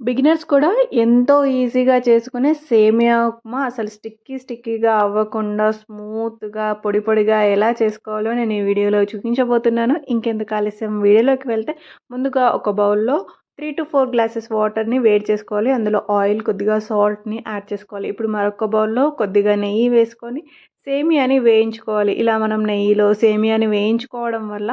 Beginners కూడా ఎంతో ఈజీగా చేసుకునే సేమియా ఉప్మా అసలు స్టిక్కీ స్టిక్కీగా అవ్వకుండా స్మూత్గా పొడి పొడిగా ఎలా చేసుకోవాలో నేను ఈ వీడియోలో చూపించబోతున్నాను. ఇంకెందుకు ఆలస్యం? వీడియోలోకి వెళ్తే ముందుగా ఒక బౌల్లో త్రీ టు ఫోర్ గ్లాసెస్ వాటర్ని వేడి చేసుకోవాలి. అందులో ఆయిల్ కొద్దిగా సాల్ట్ని యాడ్ చేసుకోవాలి. ఇప్పుడు మరొక బౌల్లో కొద్దిగా నెయ్యి వేసుకొని సేమియాని వేయించుకోవాలి. ఇలా మనం నెయ్యిలో సేమియాని వేయించుకోవడం వల్ల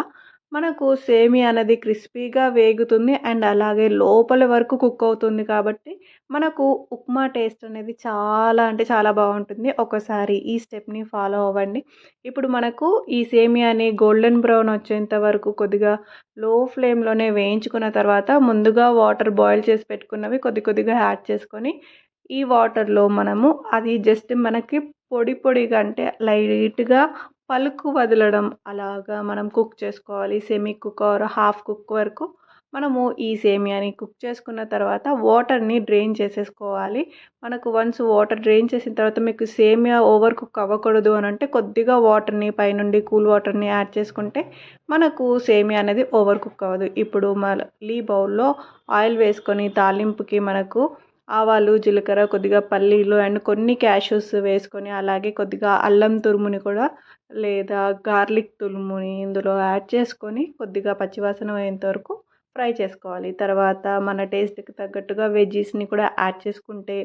మనకు సేమియా అనేది క్రిస్పీగా వేగుతుంది అండ్ అలాగే లోపల వరకు కుక్ అవుతుంది కాబట్టి మనకు ఉప్మా టేస్ట్ అనేది చాలా అంటే చాలా బాగుంటుంది. ఒకసారి ఈ స్టెప్ని ఫాలో అవ్వండి. ఇప్పుడు మనకు ఈ సేమియాని గోల్డెన్ బ్రౌన్ వచ్చేంత వరకు కొద్దిగా లో ఫ్లేమ్లోనే వేయించుకున్న తర్వాత ముందుగా వాటర్ బాయిల్ చేసి పెట్టుకున్నవి కొద్ది కొద్దిగా యాడ్ చేసుకొని ఈ వాటర్లో మనము అది జస్ట్ మనకి పొడి పొడిగా అంటే లైట్గా పలుకు వదలడం అలాగా మనం కుక్ చేసుకోవాలి. Semi cook or half cook వరకు మనము ఈ సేమియాని కుక్ చేసుకున్న తర్వాత వాటర్ని డ్రైన్ చేసేసుకోవాలి. మనకు వన్స్ వాటర్ డ్రైన్ చేసిన తర్వాత మీకు సేమియా ఓవర్ కుక్ అవ్వకూడదు అని అంటే కొద్దిగా వాటర్ని పైనుండి కూల్ వాటర్ని యాడ్ చేసుకుంటే మనకు సేమియా అనేది ఓవర్ కుక్ అవ్వదు. ఇప్పుడు మళ్ళీ బౌల్లో ఆయిల్ వేసుకొని తాలింపుకి మనకు ఆవాలు జీలకర్ర కొద్దిగా పల్లీలు అండ్ కొన్ని క్యాషూస్ వేసుకొని అలాగే కొద్దిగా అల్లం తురుముని కూడా లేదా గార్లిక్ తురుముని ఇందులో యాడ్ చేసుకొని కొద్దిగా పచ్చివాసన పోయేంత వరకు ఫ్రై చేసుకోవాలి. తర్వాత మన టేస్ట్కి తగ్గట్టుగా వెజ్జీస్ని కూడా యాడ్ చేసుకుంటే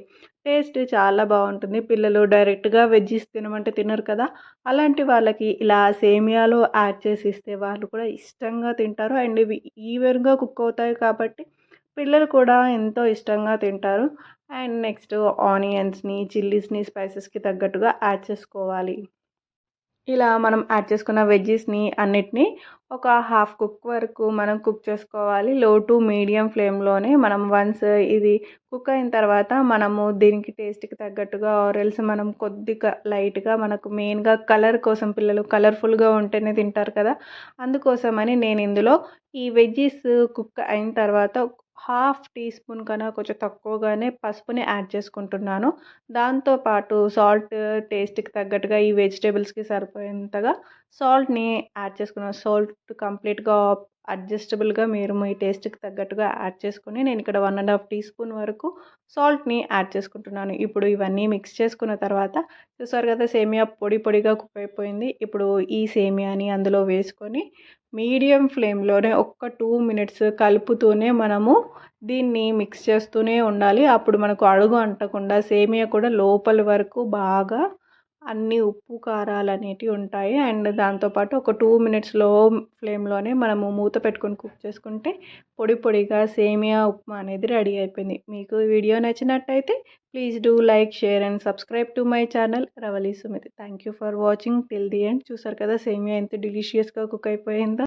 టేస్ట్ చాలా బాగుంటుంది. పిల్లలు డైరెక్ట్గా వెజ్జీస్ తినమంటే తినరు కదా. అలాంటి వాళ్ళకి ఇలా సేమియాలో యాడ్ చేసి ఇస్తే వాళ్ళు కూడా ఇష్టంగా తింటారు. అండ్ ఇవి ఈవెన్గా కుక్ అవుతాయి కాబట్టి పిల్లలు కూడా ఎంతో ఇష్టంగా తింటారు. అండ్ నెక్స్ట్ ఆనియన్స్ని చిల్లీస్ని స్పైసెస్కి తగ్గట్టుగా యాడ్ చేసుకోవాలి. ఇలా మనం యాడ్ చేసుకున్న వెజ్జెస్ని అన్నిటినీ ఒక హాఫ్ కుక్ వరకు మనం కుక్ చేసుకోవాలి. లో టు మీడియం ఫ్లేమ్లోనే మనం వన్స్ ఇది కుక్ అయిన తర్వాత మనము దీనికి టేస్ట్కి తగ్గట్టుగా ఆరెల్స్ మనం కొద్దిగా లైట్గా మనకు మెయిన్గా కలర్ కోసం పిల్లలు కలర్ఫుల్గా ఉంటేనే తింటారు కదా. అందుకోసమని నేను ఇందులో ఈ వెజ్జీస్ కుక్ అయిన తర్వాత హాఫ్ టీ స్పూన్ కన్నా కొంచెం తక్కువగానే పసుపుని యాడ్ చేసుకుంటున్నాను. దాంతోపాటు సాల్ట్ టేస్ట్కి తగ్గట్టుగా ఈ వెజిటేబుల్స్కి సరిపోయేంతగా సాల్ట్ని యాడ్ చేసుకున్నాను. సాల్ట్ కంప్లీట్గా అడ్జస్టబుల్గా మీరు మీ టేస్ట్కి తగ్గట్టుగా యాడ్ చేసుకుని నేను ఇక్కడ one and half teaspoon వరకు సాల్ట్ని యాడ్ చేసుకుంటున్నాను. ఇప్పుడు ఇవన్నీ మిక్స్ చేసుకున్న తర్వాత చూసారు కదా సేమియా పొడి పొడిగా కుక్ అయిపోయింది ఇప్పుడు ఈ సేమియాని అందులో వేసుకొని మీడియం ఫ్లేమ్లోనే ఒక్క టూ మినిట్స్ కలుపుతూనే మనము దీన్ని మిక్స్ చేస్తూనే ఉండాలి. అప్పుడు మనకు అడుగు అంటకుండా సేమియా కూడా లోపల వరకు బాగా అన్ని ఉప్పు కారాలు అనేటివి ఉంటాయి. అండ్ దాంతోపాటు ఒక టూ మినిట్స్లో ఫ్లేమ్లోనే మనము మూత పెట్టుకొని కుక్ చేసుకుంటే పొడి పొడిగా సేమియా ఉప్మా అనేది రెడీ అయిపోయింది. మీకు వీడియో నచ్చినట్టయితే please do like share and subscribe to my channel Ravali Sumithi. Thank you for watching. Till the end. చూసారు కదా సేమియా ఎంత డిలీషియస్గా కుక్ అయిపోయిందా.